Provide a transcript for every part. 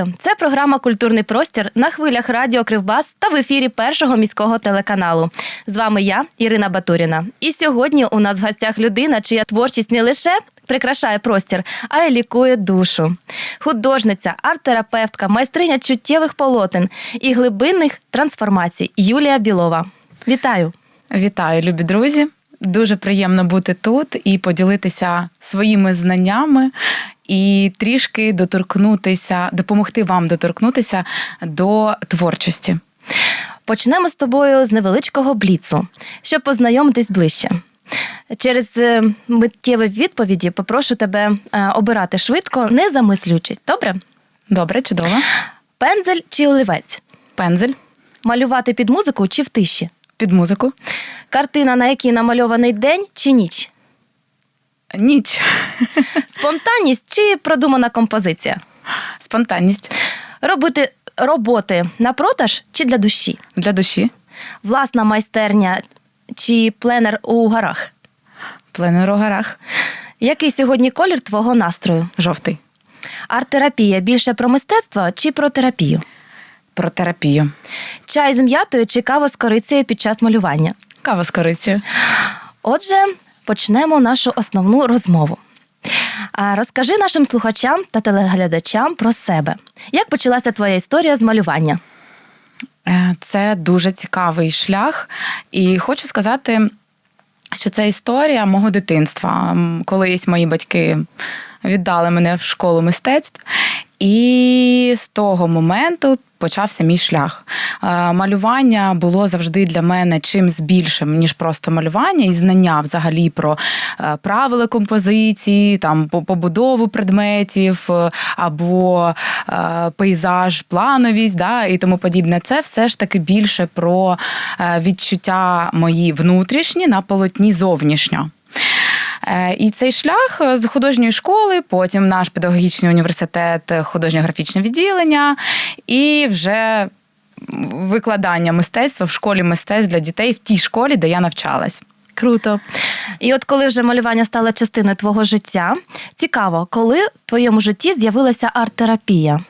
Вітаю! Це програма Культурний простір на хвилях Радіо Кривбас та в ефірі першого міського телеканалу. З вами я, Ірина Батуріна. І сьогодні у нас в гостях людина, чия творчість не лише прикрашає простір, а й лікує душу. Художниця, арт-терапевтка, майстриня чуттєвих полотен і глибинних трансформацій Юлія Білова. Вітаю! Вітаю, любі друзі! Дуже приємно бути тут і поділитися своїми знаннями і трішки доторкнутися, допомогти вам доторкнутися до творчості. Почнемо з тобою з невеличкого бліцу, щоб познайомитись ближче. Через е, миттєві відповіді попрошу тебе е, обирати швидко, не замислюючись. Добре? Добре, чудово. Пензель чи олівець? Пензель Малювати під музику чи в тиші? під музику. Картина, на якій намальований день чи ніч? Ніч. Спонтанність чи продумана композиція? Спонтанність Робити роботи на продаж чи для душі? для душі. Власна майстерня чи пленер у горах? Пленер у горах. Який сьогодні колір твого настрою? Жовтий. Арт-терапія більше про мистецтво чи про терапію? Про терапію. Чай з м'ятою чи кава з корицею під час малювання? Кава з корицею. Отже, почнемо нашу основну розмову. Розкажи нашим слухачам та телеглядачам про себе. Як почалася твоя історія з малювання? Е, Це дуже цікавий шлях, і хочу сказати, що це історія мого дитинства. Колись мої батьки віддали мене в школу мистецтв, і з того моменту почався мій шлях. Е, Малювання було завжди для мене чимсь більшим, ніж просто малювання, і знання взагалі про е, правила композиції, там побудову предметів е, або пейзаж, плановість, да, і тому подібне. Це все ж таки більше про відчуття мої внутрішні на полотні зовнішньо. Е, І цей шлях з художньої школи, потім наш педагогічний університет, художньо-графічне відділення, і вже викладання мистецтва в школі мистецтв для дітей в тій школі, де я навчалась. Круто. І от коли вже малювання стало частиною твого життя, цікаво, коли в твоєму житті з'явилася арт-терапія?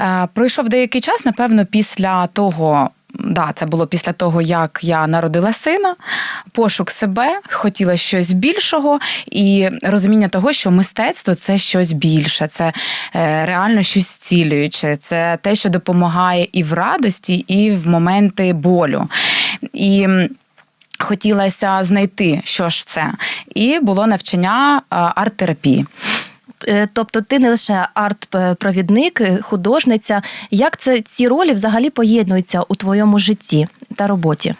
Е, Пройшов деякий час, напевно, після того. Да, це було після того, як я народила сина, пошук себе, хотіла щось більшого, і розуміння того, що мистецтво це щось більше, це е, реально щось зцілююче, це те, що допомагає і в радості, і в моменти болю. І хотілося знайти, що ж це. І було навчання е, арт-терапії. Е, Тобто ти не лише арт-провідник, е, художниця. Як це ці ролі взагалі поєднуються у твоєму житті та роботі?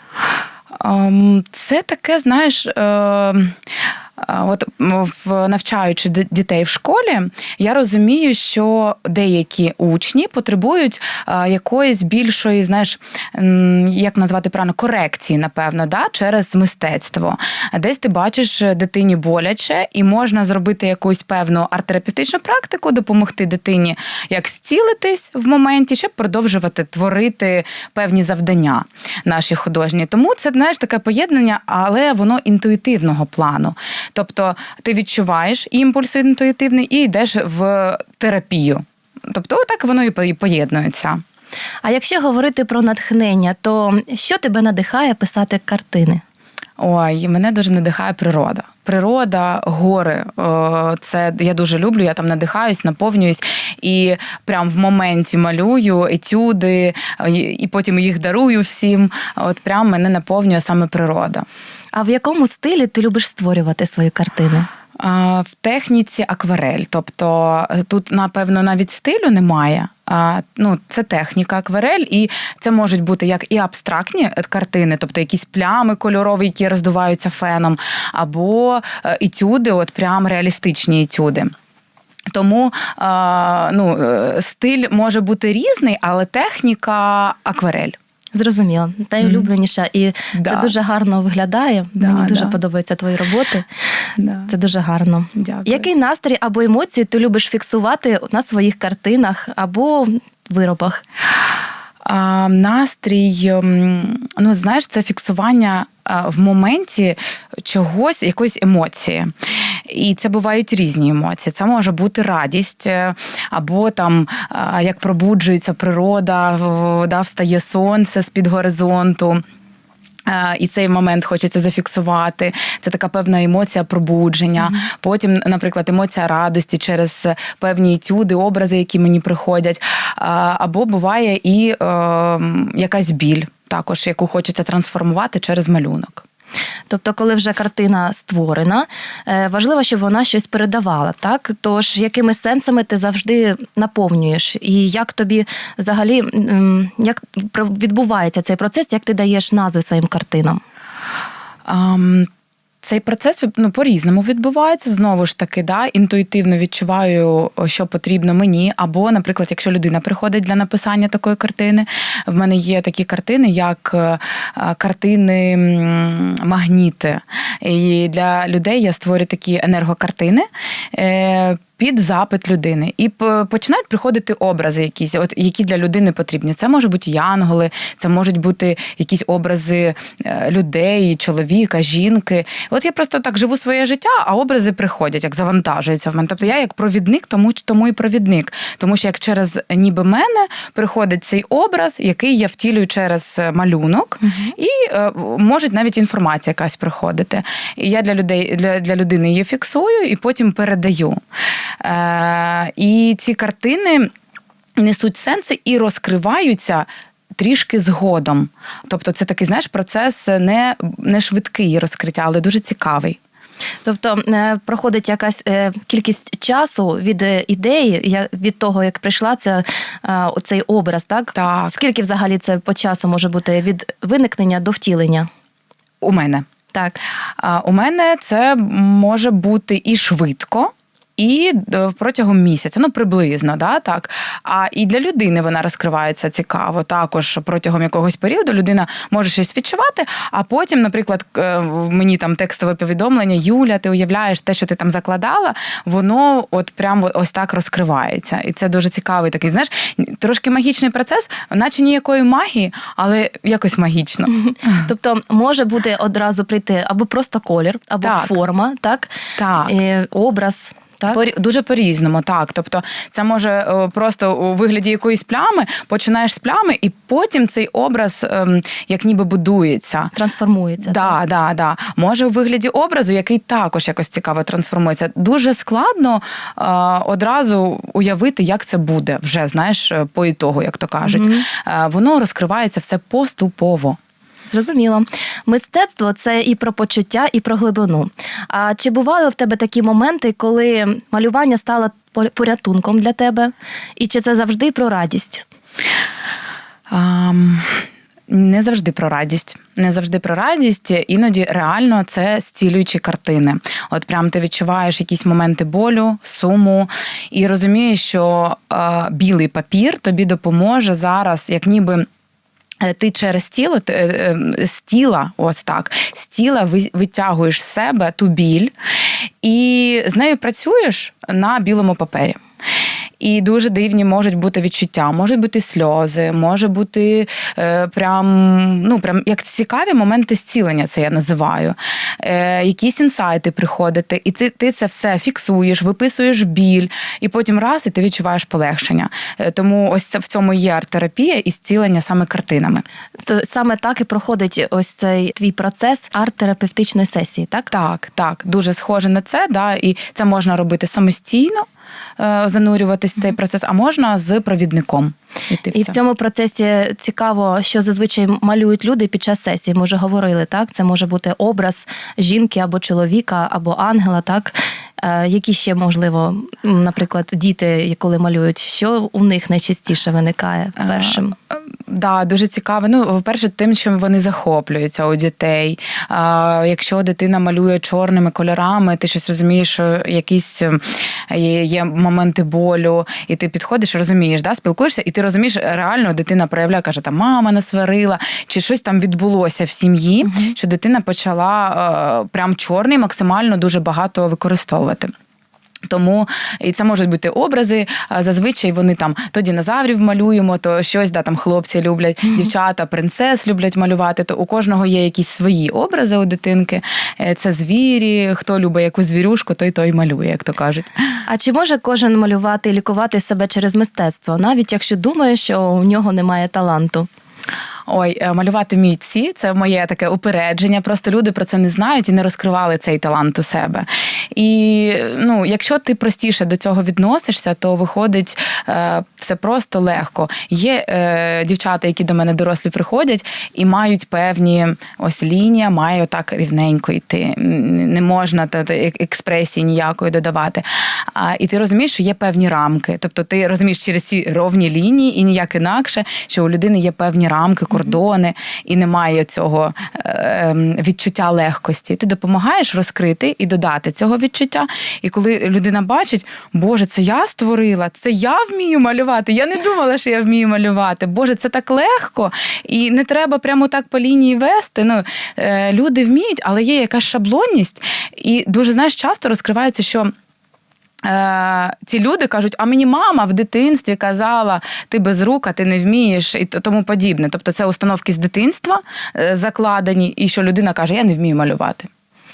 Ем, Це таке, знаєш. Е, е, От в навчаючи дітей в школі, я розумію, що деякі учні потребують е, якоїсь більшої, знаєш, як назвати правильно, корекції, напевно, да, через мистецтво. Десь ти бачиш дитині боляче, і можна зробити якусь певну арт-терапевтичну практику, допомогти дитині як зцілитись в моменті, щоб продовжувати творити певні завдання наші художні. Тому це знаєш таке поєднання, але воно інтуїтивного плану. Тобто ти відчуваєш імпульс інтуїтивний і йдеш в терапію. Тобто, так воно і поєднується. А якщо говорити про натхнення, то що тебе надихає писати картини? Ой, мене дуже надихає природа. Природа, гори. Це я дуже люблю. Я там надихаюсь, наповнююсь і прям в моменті малюю етюди, і потім їх дарую всім. От прям мене наповнює саме природа. А в якому стилі ти любиш створювати свої картини? В техніці акварель. Тобто тут, напевно, навіть стилю немає. Ну, Це техніка акварель, і це можуть бути як і абстрактні картини, тобто якісь плями кольорові, які роздуваються феном, або е, етюди, от прям реалістичні етюди. Тому ну, е, стиль може бути різний, але техніка акварель. Зрозуміло, найулюбленіша, і це дуже гарно виглядає. Да, Мені дуже да. подобаються твої роботи. Да. Це дуже гарно. Дякую. Який настрій або емоції ти любиш фіксувати на своїх картинах або виробах? А, настрій, ну знаєш, це фіксування в моменті чогось, якоїсь емоції. І це бувають різні емоції. Це може бути радість, е, або там як пробуджується природа, да, встає сонце з-під горизонту. Е, І цей момент хочеться зафіксувати. Це така певна емоція пробудження. Потім, наприклад, емоція радості через певні етюди, образи, які мені приходять. Або буває і е, якась біль, також, яку хочеться трансформувати через малюнок. Тобто, коли вже картина створена, е, важливо, щоб вона щось передавала, так? Тож якими сенсами ти завжди наповнюєш, і як тобі взагалі як відбувається цей процес, як ти даєш назви своїм картинам? Ам, Цей процес ну, по-різному відбувається. Знову ж таки, да, інтуїтивно відчуваю, що потрібно мені. Або, наприклад, якщо людина приходить для написання такої картини, в мене є такі картини, як е, картини магніти. І для людей я створюю такі енергокартини. Під запит людини і починають приходити образи, якісь, от які для людини потрібні. Це можуть бути янголи, це можуть бути якісь образи е, людей, чоловіка, жінки. От я просто так живу своє життя, а образи приходять, як завантажуються в мене. Тобто я як провідник, тому тому і провідник. Тому що як через ніби мене приходить цей образ, який я втілюю через е, малюнок, і е, може навіть інформація якась приходити. І я для людей для, для людини її фіксую і потім передаю. Е, і ці картини несуть сенси і розкриваються. Трішки згодом. Тобто, це такий, знаєш, процес не, не швидкий розкриття, але дуже цікавий. Тобто е, проходить якась е, кількість часу від ідеї, від того, як прийшла ця, цей образ, так? Так. Скільки взагалі це по часу може бути від виникнення до втілення? У мене. Так. У мене це може бути і швидко. І е, протягом місяця, ну приблизно, да, так. А і для людини вона розкривається цікаво. Також протягом якогось періоду людина може щось відчувати, а потім, наприклад, мені там текстове повідомлення, Юля, ти уявляєш те, що ти там закладала, воно от прямо ось так розкривається. І це дуже цікавий такий, знаєш, трошки магічний процес, наче ніякої магії, але якось магічно. Тобто може бути одразу прийти або просто колір, або Так. форма, так? Так. Е, образ. Так? По- Дуже по-різному, так. Тобто, це може е, просто у вигляді якоїсь плями, починаєш з плями, і потім цей образ ем, як ніби будується. Трансформується. Да, да, да. Може у вигляді образу, який також якось цікаво трансформується. Дуже складно е, одразу уявити, як це буде вже, знаєш, е, по ітогу, як то кажуть. Мгм. Е, воно розкривається все поступово. Зрозуміло. Мистецтво це і про почуття, і про глибину. А чи бували в тебе такі моменти, коли малювання стало по- порятунком для тебе? І чи це завжди про радість? Ам, Не завжди про радість. Не завжди про радість. Іноді реально це зцілюючі картини. От прям ти відчуваєш якісь моменти болю, суму, і розумієш, що е, білий папір тобі допоможе зараз, як ніби. Е, Ти через тіло е, е, з тіла, ось так, з тіла витягуєш з себе ту біль і з нею працюєш на білому папері. І дуже дивні можуть бути відчуття, можуть бути сльози, може бути е, прям, ну, прям як цікаві моменти зцілення, це я називаю. Е, якісь інсайти приходити, і ти, ти це все фіксуєш, виписуєш біль, і потім раз, і ти відчуваєш полегшення. Е, тому ось це в цьому є арт-терапія і зцілення саме картинами. Саме так і проходить ось цей твій процес арт-терапевтичної сесії, так? Так, так, дуже схоже на це. Да, і це можна робити самостійно, занурюватись в цей процес, а можна з провідником. Іти І в цьому процесі цікаво, що зазвичай малюють люди під час сесії. Ми вже говорили, так? Це може бути образ жінки або чоловіка, або ангела, так? Е, Які ще можливо, наприклад, діти, коли малюють, що у них найчастіше виникає першим? Да, дуже цікаво. Ну, по-перше, тим, чим вони захоплюються у дітей. А, якщо дитина малює чорними кольорами, ти щось розумієш, що якісь е, є, є моменти болю, і ти підходиш, розумієш, да, спілкуєшся, і ти розумієш, реально дитина проявляє, каже, там мама насварила, чи щось там відбулося в сім'ї, що дитина почала е, прям чорний максимально дуже багато використовувати. Тому і це можуть бути образи. Зазвичай вони там то динозаврів малюємо, то щось да там хлопці люблять, дівчата, принцес люблять малювати. То у кожного є якісь свої образи у дитинки. Е, Це звірі, хто любить яку звірюшку, той той малює, як то кажуть. А чи може кожен малювати і лікувати себе через мистецтво, навіть якщо думає, що у нього немає таланту? Ой, е, малювати вміють це моє таке упередження. Просто люди про це не знають і не розкривали цей талант у себе. І ну, якщо ти простіше до цього відносишся, то виходить е, все просто легко. Є е, дівчата, які до мене дорослі приходять і мають певні ось лінія, має отак рівненько йти. Не можна та, та, експресії ніякої додавати. А, і ти розумієш, що є певні рамки. Тобто ти розумієш через ці ровні лінії і ніяк інакше, що у людини є певні рамки, кордони, і немає цього ем, відчуття легкості. Ти допомагаєш розкрити і додати цього відчуття. І коли людина бачить, Боже, це я створила, це я вмію малювати. Я не думала, що я вмію малювати. Боже, це так легко, і не треба прямо так по лінії вести. Ну, е, люди вміють, але є якась шаблонність, і дуже знаєш, часто розкривається, що. Е, ці люди кажуть, а мені мама в дитинстві казала, ти без рук, а ти не вмієш, і тому подібне. Тобто це установки з дитинства е, закладені, і що людина каже, я не вмію малювати.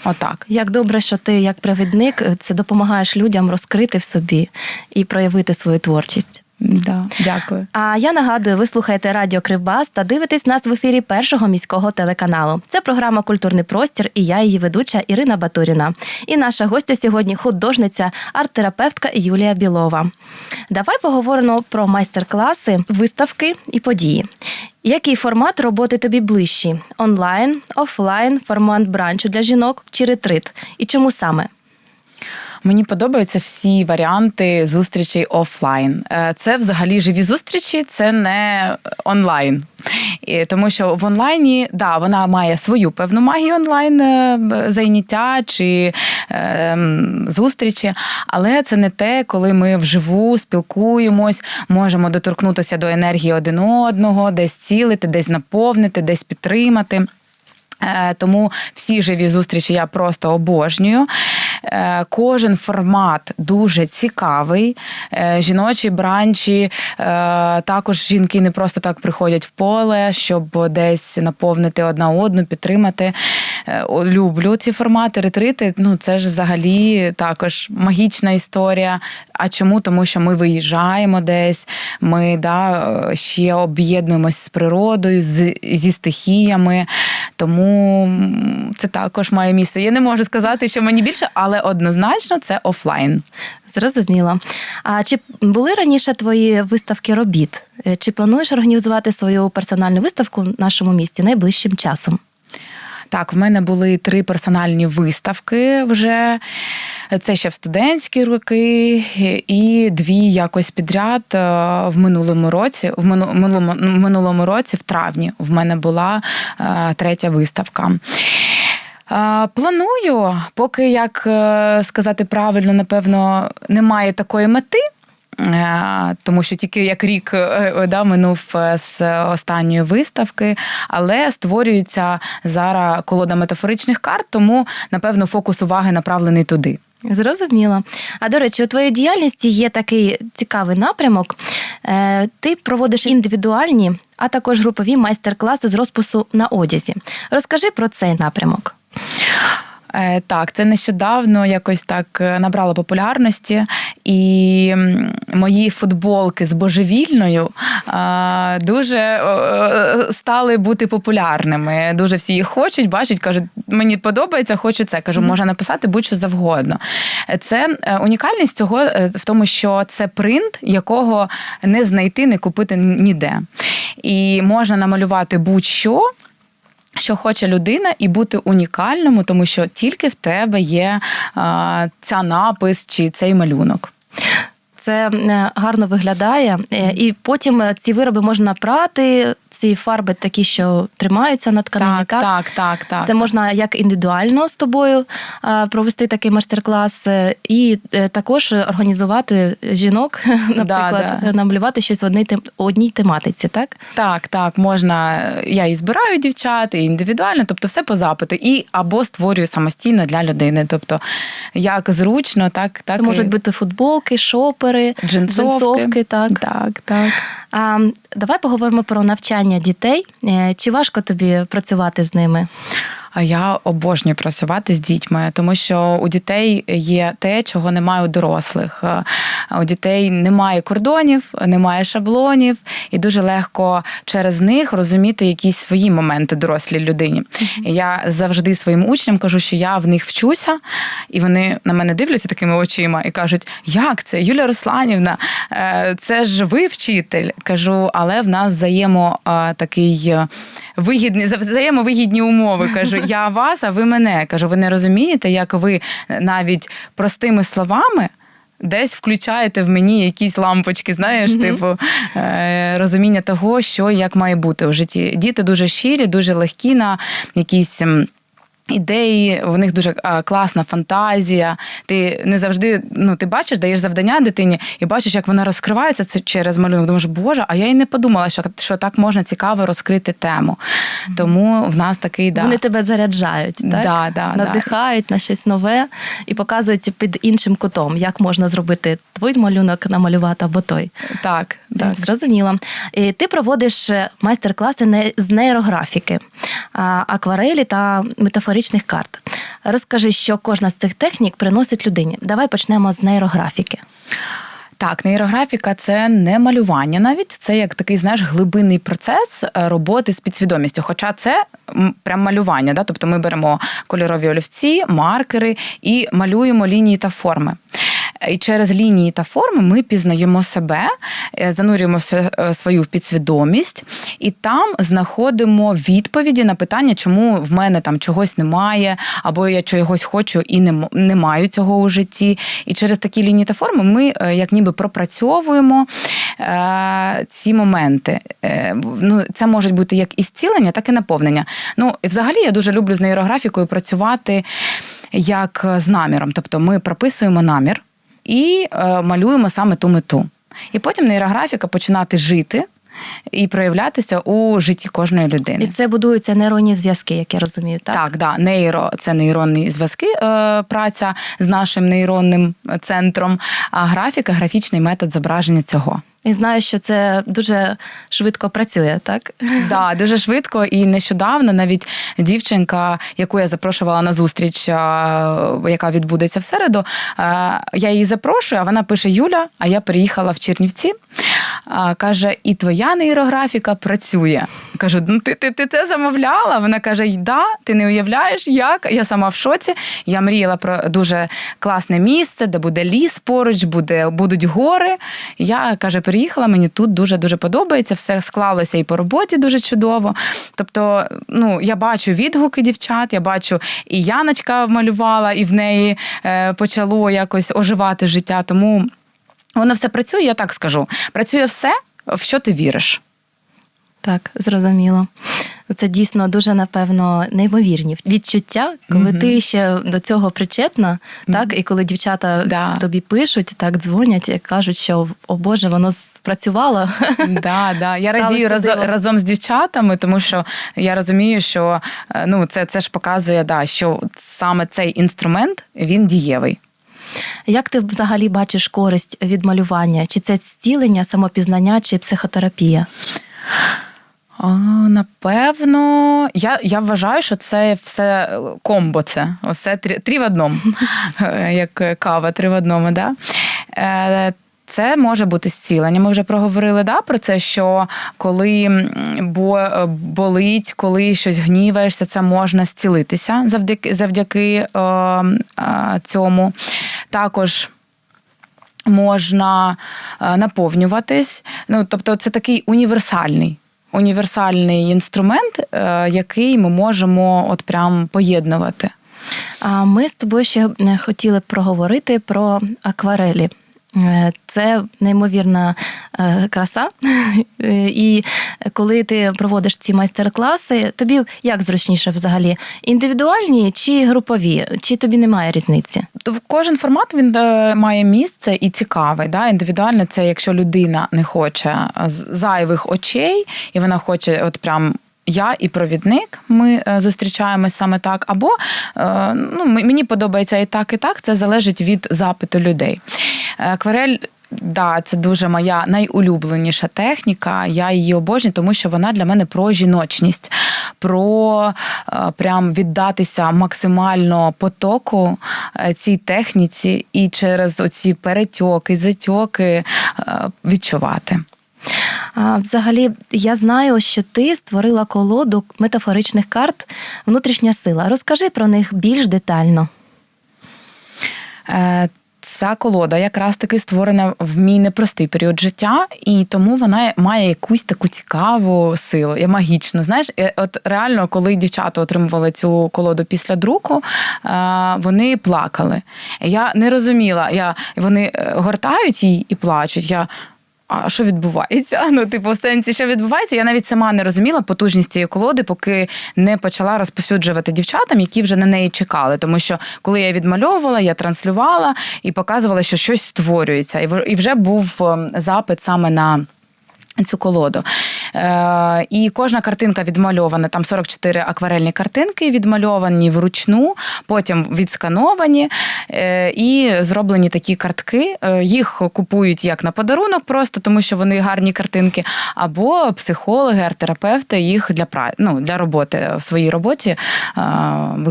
Отак. Як добре, що ти, як провідник, це допомагаєш людям розкрити в собі і проявити свою творчість. Да, дякую. А я нагадую, ви слухаєте Радіо Кривбас та дивитесь нас в ефірі першого міського телеканалу. Це програма Культурний простір і я, її ведуча Ірина Батуріна. І наша гостя сьогодні художниця, арт-терапевтка Юлія Білова. Давай поговоримо про майстер-класи, виставки і події. Який формат роботи тобі ближчий? Онлайн, офлайн, формат бранчу для жінок чи ретрит? І чому саме? Мені подобаються всі варіанти зустрічей офлайн. Е, Це взагалі живі зустрічі, це не онлайн. І, тому що в онлайні, да, вона має свою певну магію онлайн е, зайняття чи е, зустрічі, але це не те, коли ми вживу спілкуємось, можемо доторкнутися до енергії один одного, десь цілити, десь наповнити, десь підтримати. Е, Тому всі живі зустрічі я просто обожнюю. Е, Кожен формат дуже цікавий. Е, Жіночі бранчі е, також жінки не просто так приходять в поле, щоб десь наповнити одна одну, підтримати. Е, Люблю ці формати, ретрити. Ну це ж взагалі також магічна історія. А чому? Тому що ми виїжджаємо десь, ми да, е, ще об'єднуємось з природою, з, зі стихіями. Тому це також має місце. Я не можу сказати, що мені більше, але однозначно це офлайн. Зрозуміло. А чи були раніше твої виставки робіт? Е, Чи плануєш організувати свою персональну виставку в нашому місті найближчим часом? Так, в мене були три персональні виставки вже. Це ще в студентські роки, і дві якось підряд е, в минулому році. В минулому, минулому році, в травні, в мене була е, третя виставка. Е, Планую, поки як сказати правильно, напевно, немає такої мети. Е, Тому що тільки як рік е, да, минув е, з останньої виставки, але створюється зараз колода метафоричних карт, тому напевно фокус уваги направлений туди. Зрозуміло. А до речі, у твоїй діяльності є такий цікавий напрямок. Е, Ти проводиш індивідуальні, а також групові майстер-класи з розпису на одязі. Розкажи про цей напрямок. Е, Так, це нещодавно якось так е, набрало популярності, і мої футболки з божевільною е, дуже стали бути популярними. Дуже всі їх хочуть, бачать, кажуть, мені подобається, хочу це. Кажу, можна написати будь-що завгодно. Це унікальність цього в тому, що це принт, якого не знайти, не купити ніде. І можна намалювати будь-що що хоче людина, і бути унікальному, тому що тільки в тебе є а, ця напис чи цей малюнок. Це е, гарно виглядає. Е, І потім е, ці вироби можна прати, ці фарби такі, що тримаються на тканині. Так, так, так, так. Це можна як індивідуально з тобою провести такий майстер-клас, і також організувати жінок, наприклад, да. намалювати щось в одній одній тематиці, так? Так, так, можна. Я і збираю дівчат, і індивідуально, тобто все по запиту, і або створюю самостійно для людини. Тобто, як зручно, так, так Це можуть бути футболки, шопери, джинсовки. джинсовки, так. Так, так. А, давай поговоримо про навчання дітей. Е, Чи важко тобі працювати з ними? А я обожнюю працювати з дітьми, тому що у дітей є те, чого немає у дорослих. Е, У дітей немає кордонів, немає шаблонів, і дуже легко через них розуміти якісь свої моменти дорослій людині. І я завжди своїм учням кажу, що я в них вчуся, і вони на мене дивляться такими очима і кажуть: як це, Юлія Русланівна, е, це ж ви вчитель. Кажу, але в нас взаємо е, такий вигідний взаємовигідні умови. Кажу, я вас, а ви мене. Кажу, ви не розумієте, як ви навіть простими словами. Десь включаєте в мені якісь лампочки, знаєш, Мгм. типу е, розуміння того, що як має бути у житті. Діти дуже щирі, дуже легкі на якісь. Ідеї, в них дуже а, класна фантазія. Ти не завжди ну ти бачиш, даєш завдання дитині і бачиш, як вона розкривається це через малюнок. Думаєш, боже, а я й не подумала, що, що так можна цікаво розкрити тему. Тому в нас такий да. Вони тебе заряджають, так? Да, да, да. надихають на щось нове і показують під іншим кутом, як можна зробити твій малюнок намалювати або той. Так, так. Зрозуміло. І ти проводиш е, майстер-класи з нейрографіки, акварелі та метафоричних карт. Розкажи, що кожна з цих технік приносить людині. Давай почнемо з нейрографіки. Так, нейрографіка це не малювання навіть, це як такий, знаєш, глибинний процес е, роботи з підсвідомістю. Хоча це прям малювання, да? тобто ми беремо кольорові олівці, маркери і малюємо лінії та форми. І через лінії та форми ми пізнаємо себе, е, занурюємо е, свою підсвідомість, і там знаходимо відповіді на питання, чому в мене там чогось немає, або я чогось хочу і не, не маю цього у житті. І через такі лінії та форми ми е, як ніби пропрацьовуємо ці моменти. Ну, це можуть бути як і зцілення, так і наповнення. Ну, і взагалі я дуже люблю з нейрографікою працювати як з наміром. Тобто ми прописуємо намір і е, малюємо саме ту мету. І потім нейрографіка починати жити і проявлятися у житті кожної людини. І це будуються нейронні зв'язки, як я розумію, так? Так, да, нейро це нейронні зв'язки, е, праця з нашим нейронним центром, а графіка графічний метод зображення цього. І знаю, що це дуже швидко працює, так? Да, дуже швидко і нещодавно навіть дівчинка, яку я запрошувала на зустріч, яка відбудеться в середу, я її запрошую, а вона пише: Юля, а я приїхала в Чернівці. Каже, і твоя нейрографіка працює. Кажу, ну ти, ти, ти це замовляла? Вона каже: да, ти не уявляєш, як. Я сама в шоці. Я мріяла про дуже класне місце, де буде ліс поруч, буде, будуть гори. Я каже, приїхала, мені тут дуже дуже подобається. Все склалося і по роботі дуже чудово. Тобто, ну я бачу відгуки дівчат, я бачу, і Яночка малювала, і в неї е, почало якось оживати життя. Тому воно все працює, я так скажу. Працює все, в що ти віриш. Так, зрозуміло. Це дійсно дуже, напевно, неймовірні відчуття, коли Мгм. ти ще до цього причетна, так, і коли дівчата Да. тобі пишуть, так дзвонять кажуть, що о Боже, воно спрацювало. Да, да. Я радію разом, разом з дівчатами, тому що я розумію, що е, ну, це, це ж показує, да, що саме цей інструмент він дієвий. Як ти взагалі бачиш користь від малювання? Чи це зцілення, самопізнання, чи психотерапія? О, напевно, я, я вважаю, що це все комбо. Це все три, три в одному, Е, як кава, три в одному. Да? Е, Це може бути зцілення. Ми вже проговорили да, про це, що коли бо, болить, коли щось гніваєшся, це можна зцілитися завдяки, завдяки е, е, цьому. Також можна е, наповнюватись. Ну, тобто, це такий універсальний. Універсальний інструмент, е, який ми можемо от прям поєднувати. А ми з тобою ще е, хотіли проговорити про акварелі. Е, Це неймовірна е, краса. І коли ти проводиш ці майстер-класи, тобі як зручніше взагалі? Індивідуальні чи групові? Чи тобі немає різниці? Кожен формат він е, має місце і цікавий. Да? Індивідуально це якщо людина не хоче зайвих очей, і вона хоче, от прям. Я і провідник, ми е, зустрічаємось саме так. Або е, ну, мені подобається і так, і так. Це залежить від запиту людей. Е, Акварель. Да, це дуже моя найулюбленіша техніка. Я її обожнюю, тому що вона для мене про жіночність, про прям віддатися максимально потоку цій техніці і через оці перетьоки, затьоки відчувати. Взагалі, я знаю, що ти створила колоду метафоричних карт Внутрішня сила. Розкажи про них більш детально. Е, Ця колода якраз таки створена в мій непростий період життя, і тому вона має якусь таку цікаву силу, і магічну. Знаєш, от реально, коли дівчата отримували цю колоду після друку, е, вони плакали. Я не розуміла, я, вони е, гортають її і плачуть. Я а що відбувається? Ну, типу, в сенсі, що відбувається? Я навіть сама не розуміла потужність цієї колоди, поки не почала розповсюджувати дівчатам, які вже на неї чекали. Тому що коли я відмальовувала, я транслювала і показувала, що щось створюється. І вже був ем, запит саме на. Цю колоду. Е, і кожна картинка відмальована, там 44 акварельні картинки відмальовані вручну, потім відскановані е, і зроблені такі картки. Е, їх купують як на подарунок, просто тому що вони гарні картинки, або психологи, арт-терапевти їх для пра... ну, для роботи в своїй роботі е,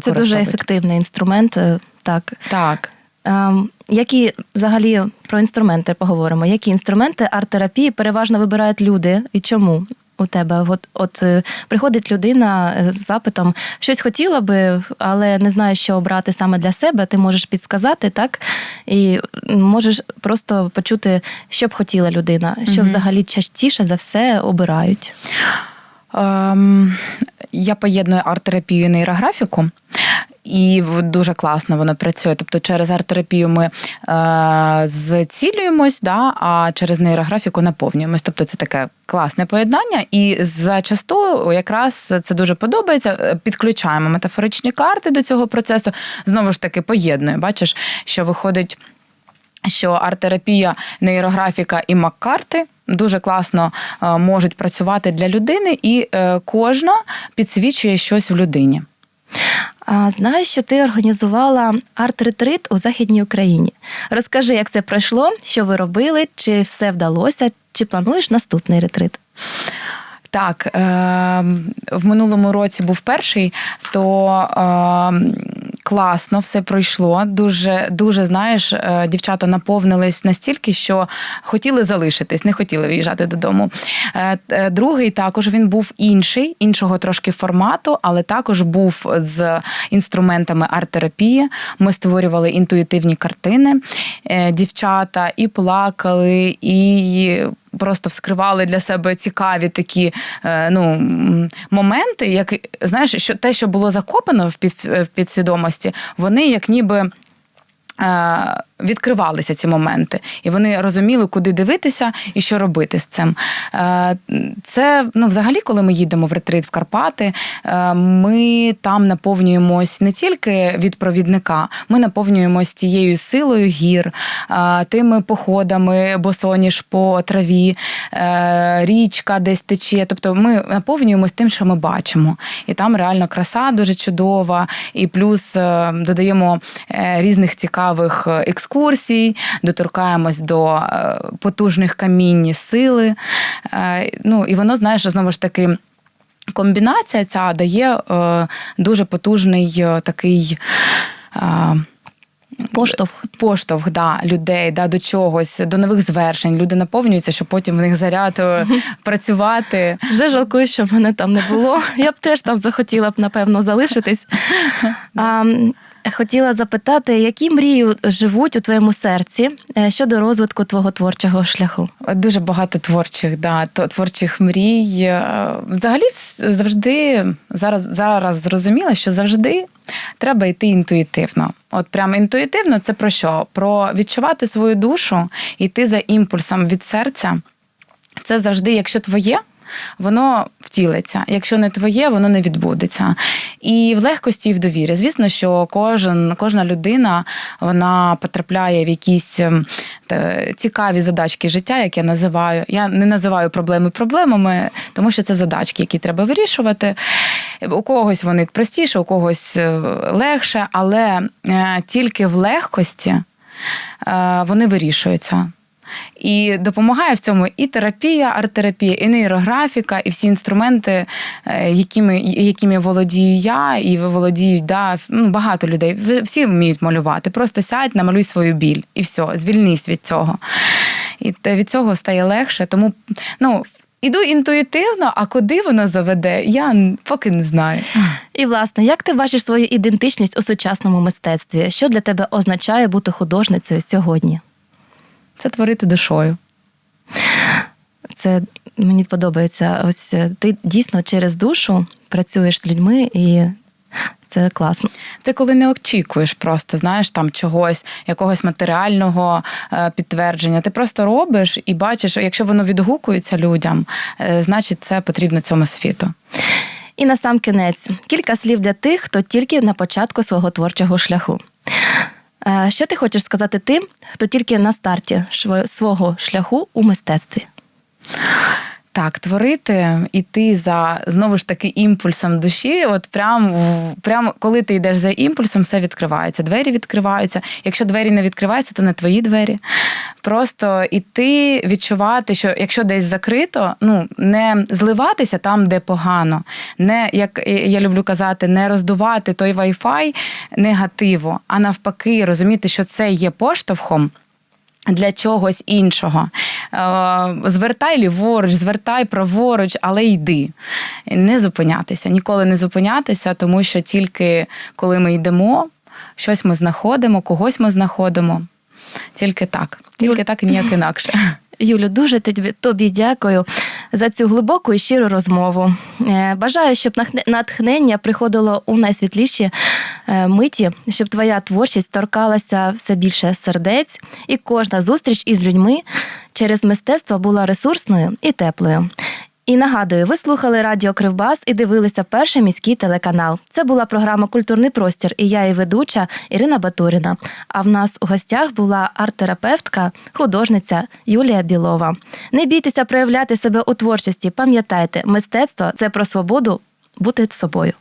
Це дуже ефективний інструмент. е, Так. Так. Ем, Які взагалі про інструменти поговоримо? Які інструменти арт-терапії переважно вибирають люди і чому? У тебе от, от е, приходить людина з запитом, щось хотіла би, але не знає, що обрати саме для себе. Ти можеш підсказати, так? І можеш просто почути, що б хотіла людина, що Мгм. взагалі частіше за все обирають. Ем, я поєдную арт-терапію і нейрографіку. І дуже класно воно працює. Тобто через арт-терапію ми е, зцілюємось, да, а через нейрографіку наповнюємось. Тобто це таке класне поєднання. І зачасту якраз це дуже подобається. Е, Підключаємо метафоричні карти до цього процесу. Знову ж таки, поєднує. Бачиш, що виходить що арт-терапія, нейрографіка і мак-карти дуже класно е, можуть працювати для людини, і е, кожна підсвічує щось в людині. Знаю, що ти організувала арт-ретрит у Західній Україні. Розкажи, як це пройшло, що ви робили, чи все вдалося, чи плануєш наступний ретрит? Так, е, в минулому році був перший, то е, класно все пройшло. Дуже, дуже знаєш, е, дівчата наповнились настільки, що хотіли залишитись, не хотіли виїжджати додому. Е, е, другий також він був інший, іншого трошки формату, але також був з інструментами арт-терапії. Ми створювали інтуїтивні картини. Дівчата і плакали, і просто вскривали для себе цікаві такі ну, моменти, як знаєш, що те, що було закопано в під- в вони як ніби. Відкривалися ці моменти, і вони розуміли, куди дивитися і що робити з цим. Е, Це ну, взагалі, коли ми їдемо в ретрит в Карпати, е, ми там наповнюємось не тільки від провідника, ми наповнюємось тією силою гір, е, тими походами, босоніж по траві, річка десь тече. Тобто ми наповнюємось тим, що ми бачимо. І там реально краса дуже чудова, і плюс додаємо різних цікавих е, екскурсій, доторкаємось до е, потужних камінь сили. Е, Ну і воно, знаєш, знову ж таки. Комбінація ця дає е, дуже потужний е, такий е, Поштовх. поштовх да, людей да, до чогось, до нових звершень. Люди наповнюються, щоб потім в них заряд е, працювати. Вже жалкую, що мене там не було. Я б теж там захотіла б, напевно, залишитись. А, Хотіла запитати, які мрії живуть у твоєму серці е, щодо розвитку твого творчого шляху? Дуже багато творчих, да, творчих мрій. Е, Взагалі, завжди зараз, зараз зрозуміла, що завжди треба йти інтуїтивно. От прямо інтуїтивно це про що? Про відчувати свою душу, йти за імпульсом від серця. Це завжди, якщо твоє, воно втілиться. Якщо не твоє, воно не відбудеться. І в легкості, і в довірі. Звісно, що кожен, кожна людина вона потрапляє в якісь ем, цікаві задачки життя, як я називаю. Я не називаю проблеми проблемами, тому що це задачки, які треба вирішувати. У когось вони простіше, у когось е, легше, але е, тільки в легкості е, вони вирішуються. І допомагає в цьому і терапія, арт-терапія, і нейрографіка, і всі інструменти, е, якими, якими володію я, і володіють да, ну, багато людей. Всі вміють малювати. Просто сядь, намалюй свою біль, і все, звільнись від цього. І від цього стає легше. Тому ну, іду інтуїтивно, а куди воно заведе, я поки не знаю. І власне, як ти бачиш свою ідентичність у сучасному мистецтві? Що для тебе означає бути художницею сьогодні? Це творити душою. Це мені подобається. Ось е, ти дійсно через душу працюєш з людьми, і це класно. Це коли не очікуєш просто, знаєш, там чогось, якогось матеріального е, підтвердження. Ти просто робиш і бачиш, якщо воно відгукується людям, е, значить це потрібно цьому світу. І на сам кінець кілька слів для тих, хто тільки на початку свого творчого шляху. Е, Що ти хочеш сказати тим, хто тільки на старті свого шляху у мистецтві? Так, творити, іти за знову ж таки імпульсом душі. От прям, прям коли ти йдеш за імпульсом, все відкривається. Двері відкриваються. Якщо двері не відкриваються, то не твої двері. Просто іти, відчувати, що якщо десь закрито, ну не зливатися там, де погано, не як я люблю казати, не роздувати той Wi-Fi негативу, а навпаки, розуміти, що це є поштовхом. Для чогось іншого. Е, Звертай ліворуч, звертай праворуч, але йди. Не зупинятися, ніколи не зупинятися, тому що тільки коли ми йдемо, щось ми знаходимо, когось ми знаходимо. Тільки так. Тільки так і ніяк інакше. Юлю, дуже тобі, тобі дякую за цю глибоку і щиру розмову. Е, Бажаю, щоб натхнення приходило у найсвітліші е, миті, щоб твоя творчість торкалася все більше сердець, і кожна зустріч із людьми через мистецтво була ресурсною і теплою. І нагадую, ви слухали Радіо Кривбас і дивилися перший міський телеканал. Це була програма Культурний простір і я, і ведуча Ірина Батуріна. А в нас у гостях була арт-терапевтка, художниця Юлія Білова. Не бійтеся проявляти себе у творчості. Пам'ятайте, мистецтво це про свободу бути собою.